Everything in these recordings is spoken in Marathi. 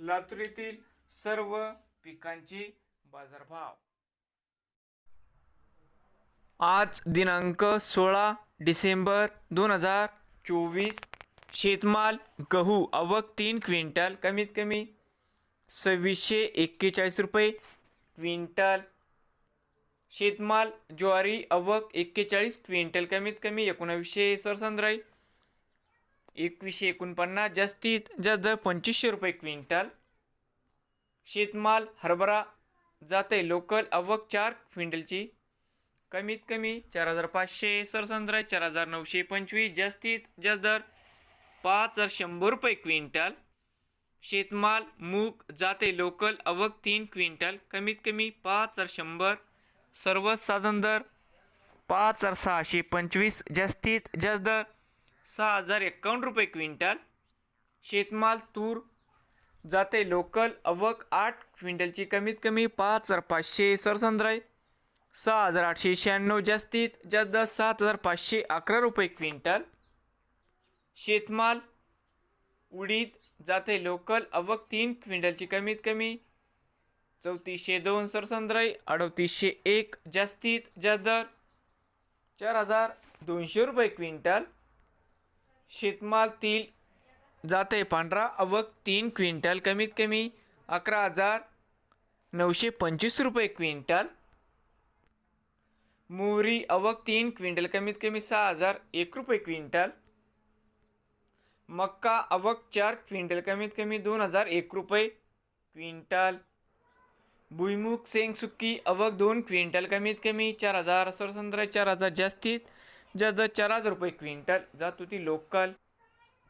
लातूर येथील सर्व पिकांची बाजारभाव. आज दिनांक सोळा डिसेंबर दोन हजार चोवीस. शेतमाल गहू आवक तीन क्विंटल कमीत कमी सव्वीसशे एक्केचाळीस रुपये क्विंटल. शेतमाल ज्वारी आवक एक्केचाळीस क्विंटल कमीत कमी एकोणावीसशे सरसंद्राई एकवीसशे एकोणपन्नास जास्तीत जास्त पंचवीसशे रुपये क्विंटल. शेतमाल हरभरा जाते लोकल आवक चार क्विंटलची. कमीत कमी चार हजार पाचशे सरसंद्र चार हजार नऊशे पंचवीस जास्तीत जास्त दर पाच हजार शंभर रुपये क्विंटल. शेतमाल मूग जाते लोकल आवक तीन क्विंटल कमीत कमी पाच हजार शंभर. सर्वसाधारण दर पाच हजार सहाशे पंचवीस जास्तीत जास्त दर सहा हजार एकावन्न रुपये क्विंटल. शेतमाल तूर जाते लोकल अवक आठ क्विंटलची कमीत कमी पाच हजार पाचशे सरसंद्राई सहा हजार आठशे शहाण्णव जास्तीत जास्त सात हजार पाचशे अकरा रुपये क्विंटल. शेतमाल उडीद जाते लोकल अवक तीन क्विंटलची कमीत कमी चौतीसशे दोन सरसंद्राई अडतीसशे एक जास्तीत जास्त दर चार हजार दोनशे रुपये क्विंटल. शेतमाल तील जाते. पांढरा अवक तीन क्विंटल कमीत कमी अकरा हजार नऊशे पंचवीस रुपये क्विंटल. मोहरी अवक तीन क्विंटल कमीत कमी सहा हजार एक रुपये क्विंटल. मक्का अवक चार क्विंटल कमीत कमी दोन हजार एक रुपये क्विंटल. भुईमुग सेंग सुक्की अवक दोन क्विंटल कमीत कमी चार हजार सरसंद्रा चार हजार जास्तीत जास्त चार हजार रुपये क्विंटल जात होती लोकल.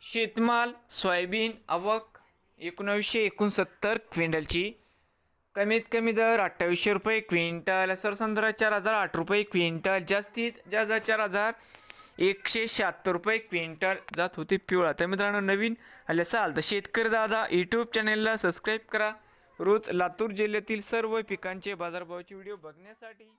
शेतमाल सोयाबीन आवक एकोणावीसशे एकोणसत्तर क्विंटलची. कमीत कमी दर अठ्ठावीसशे रुपये क्विंटल सरसंद्रा चार हजार आठ रुपये क्विंटल जास्तीत जास्त चार हजार एकशे शहात्तर रुपये क्विंटल जात होती पिवळा. तर मित्रांनो नवीन आले चाल तर शेतकरी दादा यूट्यूब चॅनेलला सबस्क्राईब करा. रोज लातूर जिल्ह्यातील सर्व पिकांचे बाजारभावाचे व्हिडिओ बघण्यासाठी